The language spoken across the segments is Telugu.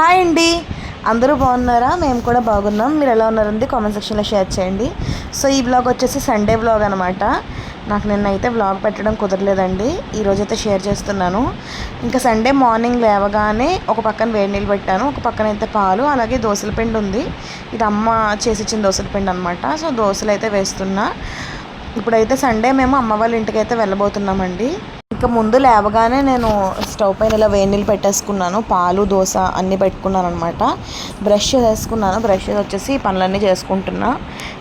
హాయ్ అండి. అందరూ బాగున్నారా? మేము కూడా బాగున్నాం. మీరు ఎలా ఉన్నారండి? కామెంట్ సెక్షన్లో షేర్ చేయండి. సో ఈ బ్లాగ్ వచ్చేసి సండే బ్లాగ్ అనమాట నాకు నిన్న అయితే బ్లాగ్ పెట్టడం కుదరలేదండి. ఈరోజు అయితే షేర్ చేస్తున్నాను. ఇంకా సండే మార్నింగ్ లేవగానే ఒక పక్కన వేడి నీళ్ళు పెట్టాను. ఒక పక్కన అయితే పాలు అలాగే దోశల పిండి ఉంది. ఇది అమ్మ చేసి ఇచ్చిన దోశల పిండి అనమాట సో దోశలు అయితే వేస్తున్నా. ఇప్పుడైతే సండే మేము అమ్మ వాళ్ళ ఇంటికి అయితే వెళ్ళబోతున్నామండి. ఇంకా ముందు లేవగానే నేను స్టవ్ పైన ఇలా వేడి నీళ్ళు పెట్టేసుకున్నాను. పాలు దోశ అన్నీ పెట్టుకున్నాను అనమాట బ్రష్ చేసుకున్నాను బ్రష్ వచ్చేసి పనులన్నీ చేసుకుంటున్నా.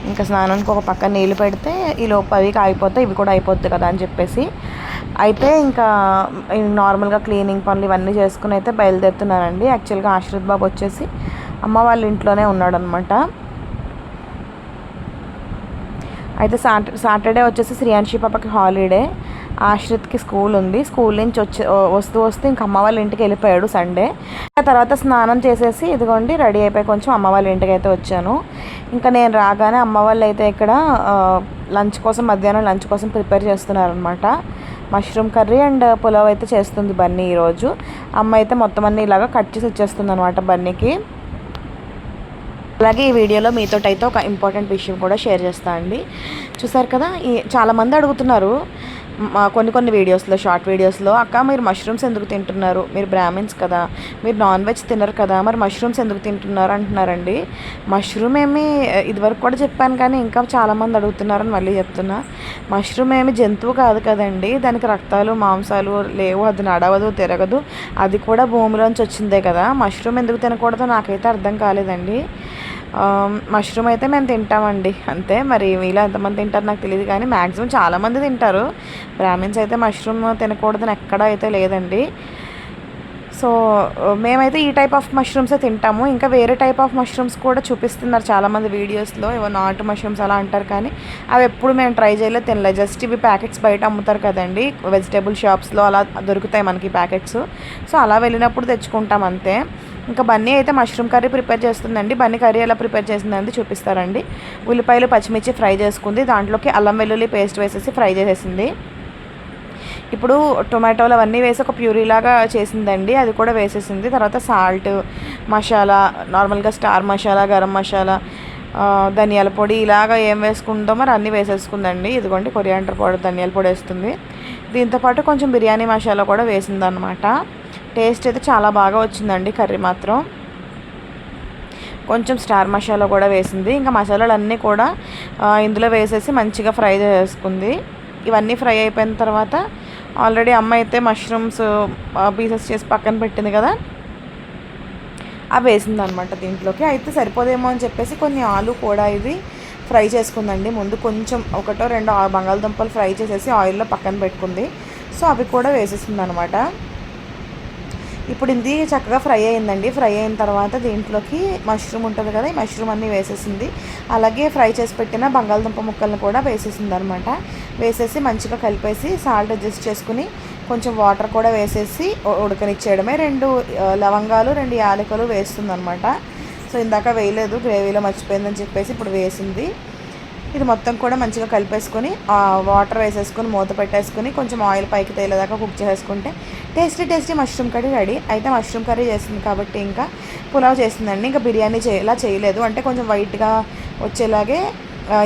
ఇంకా స్నానానికి ఒక పక్క నీళ్ళు పెడితే ఈ లోపు అవి అయిపోతే ఇవి కూడా అయిపోద్ది కదా అని చెప్పేసి. అయితే ఇంకా నార్మల్గా క్లీనింగ్ పనులు ఇవన్నీ చేసుకుని అయితే బయలుదేరుతున్నానండి. యాక్చువల్గా ఆశ్రిత్ బాబు వచ్చేసి అమ్మ వాళ్ళ ఇంట్లోనే ఉన్నాడనమాట అయితే సాటర్ సాటర్డే వచ్చేసి శ్రీయాన్షి పాపకి హాలిడే. ఆశ్రిత్కి స్కూల్ ఉంది. స్కూల్ నుంచి వచ్చి వస్తూ వస్తూ ఇంక అమ్మ వాళ్ళ ఇంటికి వెళ్ళిపోయాడు సండే. ఆ తర్వాత స్నానం చేసేసి ఇదిగోండి రెడీ అయిపోయి కొంచెం అమ్మ వాళ్ళ ఇంటికి అయితే వచ్చాను. ఇంకా నేను రాగానే అమ్మ వాళ్ళు అయితే ఇక్కడ లంచ్ కోసం మధ్యాహ్నం లంచ్ కోసం ప్రిపేర్ చేస్తున్నారనమాట మష్రూమ్ కర్రీ అండ్ పులావ్ అయితే చేస్తుంది బన్నీ ఈరోజు. అమ్మ అయితే మొత్తం అన్నీ ఇలాగా కట్ చేసి ఇచ్చేస్తుంది అనమాట బన్నీకి. అలాగే ఈ వీడియోలో మీతో అయితే ఒక ఇంపార్టెంట్ విషయం కూడా షేర్ చేస్తా అండి. చూసారు కదా ఈ చాలామంది అడుగుతున్నారు కొన్ని కొన్ని వీడియోస్లో షార్ట్ వీడియోస్లో అక్క మీరు మష్రూమ్స్ ఎందుకు తింటున్నారు? మీరు బ్రాహ్మిన్స్ కదా మీరు నాన్ వెజ్ తినరు కదా మరి మష్రూమ్స్ ఎందుకు తింటున్నారు? అంటున్నారండి. మష్రూమ్ ఏమి ఇదివరకు కూడా చెప్పాను కానీ ఇంకా చాలామంది అడుగుతున్నారని మళ్ళీ చెప్తున్నా. మష్రూమ్ ఏమి జంతువు కాదు కదండి దానికి రక్తాలు మాంసాలు లేవు అది నడవదు తిరగదు అది కూడా భూమిలోంచి వచ్చిందే కదా. మష్రూమ్ ఎందుకు తినకూడదో నాకైతే అర్థం కాలేదండి. మష్రూమ్ అయితే మేము తింటామండి. అంతే మరి మీలో ఎంతమంది తింటారు నాకు తెలియదు కానీ మ్యాక్సిమం చాలామంది తింటారు. బ్రాహ్మిన్స్ అయితే మష్రూమ్ తినకూడదని ఎక్కడ అయితే లేదండి. సో మేమైతే ఈ టైప్ ఆఫ్ మష్రూమ్సే తింటాము. ఇంకా వేరే టైప్ ఆఫ్ మష్రూమ్స్ కూడా చూపిస్తున్నారు చాలామంది వీడియోస్లో. ఏవో నాటు మష్రూమ్స్ అలా అంటారు కానీ అవి ఎప్పుడు మేము ట్రై చేయలేదు తినలేదు. జస్ట్ ఇవి ప్యాకెట్స్ బయట అమ్ముతారు కదండి. వెజిటేబుల్ షాప్స్లో అలా దొరుకుతాయి మనకి ప్యాకెట్స్. సో అలా వెళ్ళినప్పుడు తెచ్చుకుంటాం అంతే. ఇంకా బన్నీ అయితే మష్రూమ్ కర్రీ ప్రిపేర్ చేస్తుందండి. బన్నీ కర్రీ ఎలా ప్రిపేర్ చేసిందండి చూపిస్తారండి. ఉల్లిపాయలు పచ్చిమిర్చి ఫ్రై చేసుకుంది. దాంట్లోకి అల్లం వెల్లుల్లి పేస్ట్ వేసేసి ఫ్రై చేసేసింది. ఇప్పుడు టొమాటోలు అవన్నీ వేసి ఒక ప్యూరీలాగా చేసిందండి. అది కూడా వేసేసింది. తర్వాత సాల్ట్ మసాలా నార్మల్గా స్టార్ మసాలా గరం మసాలా ధనియాల పొడి ఇలాగ ఏం వేసుకుందో మరి అన్నీ వేసేసుకుందండి. ఇదిగోండి కొరియాండర్ పౌడర్ ధనియాల పొడి వేస్తుంది. దీంతోపాటు కొంచెం బిర్యానీ మసాలా కూడా వేసిందనమాట టేస్ట్ అయితే చాలా బాగా వచ్చిందండి కర్రీ మాత్రం. కొంచెం స్టార్ మసాలా కూడా వేసింది. ఇంకా మసాలాలు అన్నీ కూడా ఇందులో వేసేసి మంచిగా ఫ్రై చేసుకుంది. ఇవన్నీ ఫ్రై అయిపోయిన తర్వాత ఆల్రెడీ అమ్మ అయితే మష్రూమ్స్ పీసెస్ చేసి పక్కన పెట్టింది కదా. అవి వేసింది అనమాట దీంట్లోకి. అయితే సరిపోదేమో అని చెప్పేసి కొన్ని ఆలు కూడా ఇది ఫ్రై చేసుకుందండి. ముందు కొంచెం ఒకటో రెండో బంగాళదుంపలు ఫ్రై చేసేసి ఆయిల్లో పక్కన పెట్టుకుంది. సో అవి కూడా వేసేసింది అనమాట ఇప్పుడు ఇది చక్కగా ఫ్రై అయిందండి. ఫ్రై అయిన తర్వాత దీంట్లోకి మష్రూమ్ ఉంటుంది కదా ఈ మష్రూమ్ అన్నీ వేసేసింది. అలాగే ఫ్రై చేసి పెట్టిన బంగాళదుంప ముక్కలను కూడా వేసేసింది అనమాట వేసేసి మంచిగా కలిపేసి సాల్ట్ అడ్జస్ట్ చేసుకుని కొంచెం వాటర్ కూడా వేసేసి ఉడకనిచ్చేయడమే. రెండు లవంగాలు రెండు యాలకులు వేస్తుంది అనమాట సో ఇందాక వేయలేదు గ్రేవీలో మర్చిపోయిందని చెప్పేసి ఇప్పుడు వేసింది. ఇది మొత్తం కూడా మంచిగా కలిపేసుకొని వాటర్ వేసేసుకొని మూత పెట్టేసుకొని కొంచెం ఆయిల్ పైకి తేలేదాకా కుక్ చేసుకుంటే tasty tasty mushroom curry ready అయితే మష్రూమ్ కర్రీ చేస్తుంది కాబట్టి ఇంకా పులావ్ చేసిందండి ఇంకా బిర్యానీ చేయాలా చేయలేదు. అంటే కొంచెం వైట్గా వచ్చేలాగే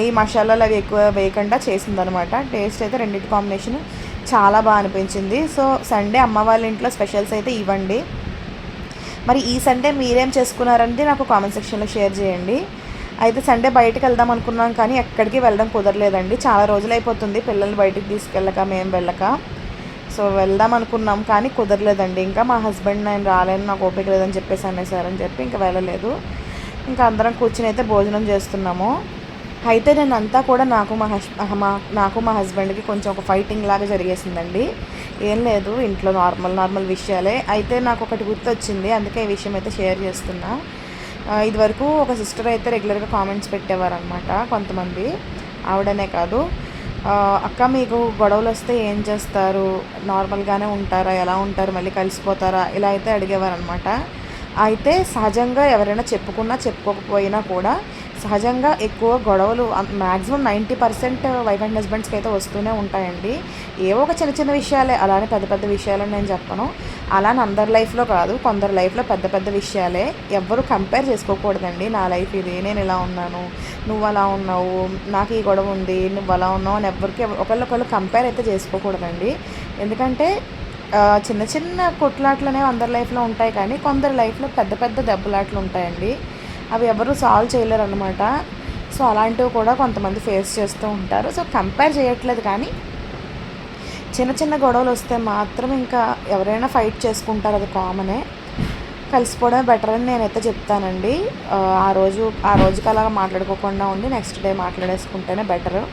ఈ మసాలాలు అవి ఎక్కువ వేయకుండా చేసిందనమాట. టేస్ట్ అయితే రెండింటి కాంబినేషన్ చాలా బాగా అనిపించింది. సో సండే అమ్మ వాళ్ళ ఇంట్లో స్పెషల్స్ అయితే ఇవ్వండి. మరి ఈ సండే మీరేం చేసుకున్నారంటే నాకు కామెంట్ సెక్షన్లో షేర్ చేయండి. అయితే సండే బయటకు వెళ్దాం అనుకున్నాం కానీ ఎక్కడికి వెళ్ళడం కుదరలేదండి. చాలా రోజులు అయిపోతుంది పిల్లల్ని బయటికి తీసుకెళ్ళక మేము వెళ్ళక. సో వెళ్దాం అనుకున్నాం కానీ కుదరలేదండి. ఇంకా మా హస్బెండ్ నేను రాలేను నాకు ఓపిక లేదని చెప్పేసి అనేసారని చెప్పి ఇంకా వెళ్ళలేదు. ఇంకా అందరం కూర్చుని అయితే భోజనం చేస్తున్నాము. అయితే నేను అంతా కూడా నాకు మా హస్ మా నాకు మా హస్బెండ్కి కొంచెం ఒక ఫైటింగ్ లాగా జరిగేసిందండి. ఏం లేదు ఇంట్లో నార్మల్ నార్మల్ విషయాలే. అయితే నాకు ఒకటి గుర్తొచ్చింది అందుకే ఈ విషయం అయితే షేర్ చేస్తున్నా. ఇదివరకు ఒక సిస్టర్ అయితే రెగ్యులర్గా కామెంట్స్ పెట్టేవారు అనమాట కొంతమంది. ఆవిడనే కాదు. అక్క మీకు గొడవలు వస్తే ఏం చేస్తారు? నార్మల్గానే ఉంటారా? ఎలా ఉంటారు? మళ్ళీ కలిసిపోతారా? ఇలా అయితే అడిగేవారు అనమాట అయితే సహజంగా ఎవరైనా చెప్పుకున్నా చెప్పుకోకపోయినా కూడా సహజంగా ఎక్కువ గొడవలు maximum ninety percent wife and హస్బెండ్స్కి అయితే వస్తూనే ఉంటాయండి. ఏవో ఒక చిన్న చిన్న విషయాలే అలానే పెద్ద పెద్ద విషయాలని నేను చెప్పను. అలానే అందరి లైఫ్లో కాదు కొందరి లైఫ్లో పెద్ద పెద్ద విషయాలే. ఎవ్వరు కంపేర్ చేసుకోకూడదండి. నా లైఫ్ ఇది నేను ఇలా ఉన్నాను నువ్వు అలా ఉన్నావు నాకు ఈ గొడవ ఉంది నువ్వు అలా ఉన్నావు అని ఎవరికి ఒకళ్ళొకళ్ళు కంపేర్ అయితే చేసుకోకూడదండి. ఎందుకంటే చిన్న చిన్న కొట్లాట్లనే అందరి లైఫ్లో ఉంటాయి కానీ కొందరి లైఫ్లో పెద్ద పెద్ద దెబ్బలాట్లు ఉంటాయండి అవి ఎవరు సాల్వ్ చేయలేరు అనమాట సో అలాంటివి కూడా కొంతమంది ఫేస్ చేస్తూ ఉంటారు. సో కంపేర్ చేయట్లేదు కానీ చిన్న చిన్న గొడవలు వస్తే మాత్రం ఇంకా ఎవరైనా ఫైట్ చేసుకుంటారు అది కామనే కలిసిపోవడమే బెటర్ అని నేనైతే చెప్తానండి. ఆ, రోజు ఆ రోజుకి అలా మాట్లాడుకోకుండా ఉండి నెక్స్ట్ డే మాట్లాడేసుకుంటేనే బెటర్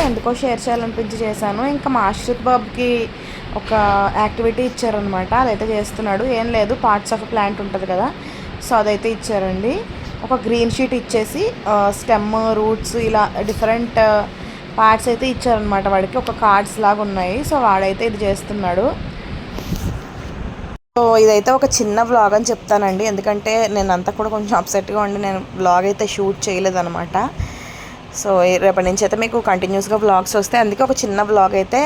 ఎందుకో షేర్ చేయాలనిపించి చేశాను. ఇంకా మా ఆశ్రిత్ బాబుకి ఒక యాక్టివిటీ ఇచ్చారనమాట అదైతే చేస్తున్నాడు. ఏం లేదు పార్ట్స్ ఆఫ్ ప్లాంట్ ఉంటుంది కదా. సో అదైతే ఇచ్చారండి. ఒక గ్రీన్ షీట్ ఇచ్చేసి స్టెమ్ రూట్స్ ఇలా డిఫరెంట్ పార్ట్స్ అయితే ఇచ్చారనమాట వాడికి ఒక కార్డ్స్ లాగా ఉన్నాయి. సో వాడైతే ఇది చేస్తున్నాడు. సో ఇదైతే ఒక చిన్న వ్లాగ్ అని చెప్తానండి. ఎందుకంటే నేను అంతా కూడా కొంచెం అప్సెట్గా ఉండి నేను వ్లాగ్ అయితే షూట్ చేయలేదన్నమాట. సో రేపటి నుంచి అయితే మీకు కంటిన్యూస్గా వ్లాగ్స్ వస్తాయి అందుకే ఒక చిన్న వ్లాగ్ అయితే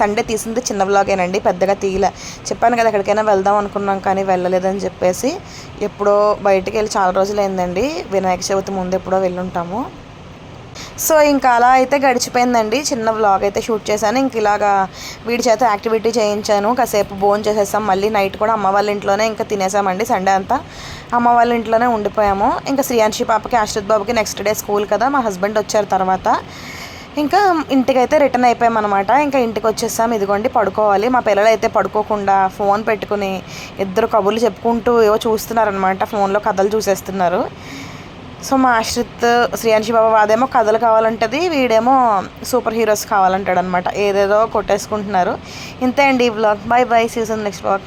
సండే తీసింది చిన్న వ్లాగేనండి పెద్దగా తీయలే. చెప్పాను కదా ఎక్కడికైనా వెళ్దాం అనుకున్నాం కానీ వెళ్ళలేదని చెప్పేసి ఎప్పుడో బయటికి వెళ్ళి చాలా రోజులు అయిందండి వినాయక చవితి ముందు ఎప్పుడో వెళ్ళుంటాము. సో ఇంకా అలా అయితే గడిచిపోయిందండి. చిన్న వ్లాగ్ అయితే షూట్ చేశాను. ఇంక ఇలాగా వీడి చేత యాక్టివిటీ చేయించాను. కాసేపు భోజనం చేసేసాం. మళ్ళీ నైట్ కూడా అమ్మ వాళ్ళ ఇంట్లోనే ఇంకా తినేసామండి సండే అంతా. అమ్మ వాళ్ళ ఇంట్లోనే ఉండిపోయాము. ఇంకా శ్రీయాంశి పాపకి ఆశ్రిత్ బాబుకి నెక్స్ట్ డే స్కూల్ కదా. మా హస్బెండ్ వచ్చారు తర్వాత. ఇంకా ఇంటికి అయితే రిటర్న్ అయిపోయామన్నమాట. ఇంకా ఇంటికి వచ్చేసాం. ఇదిగోండి పడుకోవాలి. మా పిల్లలు అయితే పడుకోకుండా ఫోన్ పెట్టుకుని ఇద్దరు కబుర్లు చెప్పుకుంటూ ఏవో చూస్తున్నారనమాట ఫోన్లో కథలు చూసేస్తున్నారు. సో మా ఆశ్రిత్ శ్రీయాంశి బాబా వాదేమో కథలు కావాలంటది వీడేమో సూపర్ హీరోస్ కావాలంటాడు అనమాట ఏదేదో కొట్టేసుకుంటున్నారు. ఇంతే అండి ఈ blog bye bye season next blog